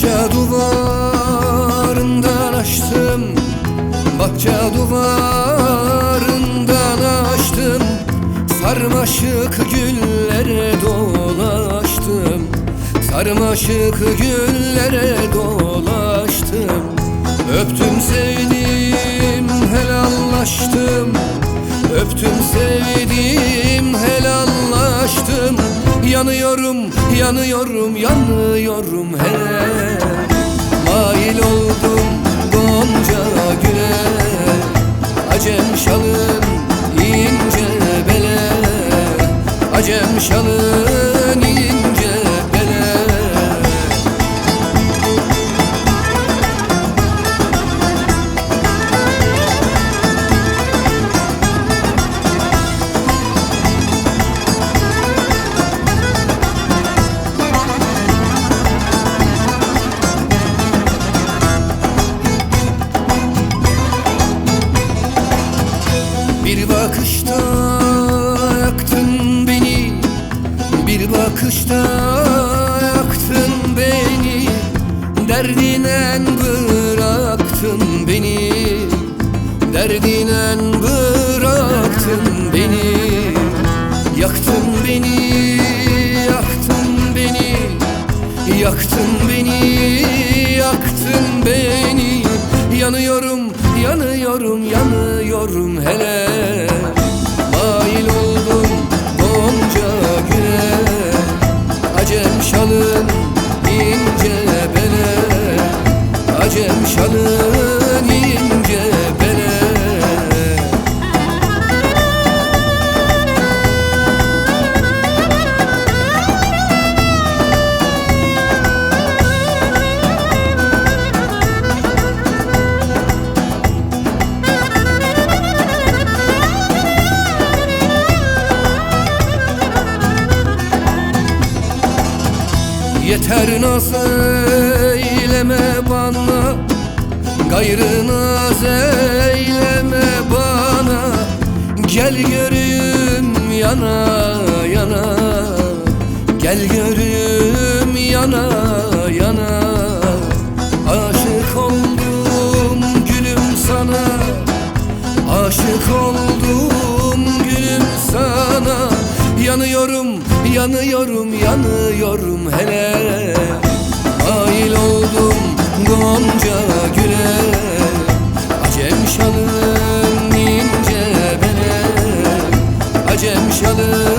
Bahçe duvarından açtım. Bahçe duvarından açtım. Sarmaşık güllere dolaştım. Sarmaşık güllere dolaştım. Öptüm sevdiğim helallaştım. Öptüm sevdiğim helallaştım. Yanıyorum, yanıyorum, yanıyorum her Acem bakışta yaktın beni Derdinen bıraktın beni. Derdinen bıraktın beni. Yaktın beni, yaktın beni. Yaktın beni, yaktın beni. Yanıyorum, yanıyorum, yanıyorum Şalın ince bele. Yeter naz eyleme bana Gayrı naz eyleme bana. Gel görüm yana yana. Gel görüm yana yana. Aşık oldum gülüm sana. Aşık oldum gülüm sana. Yanıyorum, yanıyorum, yanıyorum hele. Mail oldum gonca yaşadım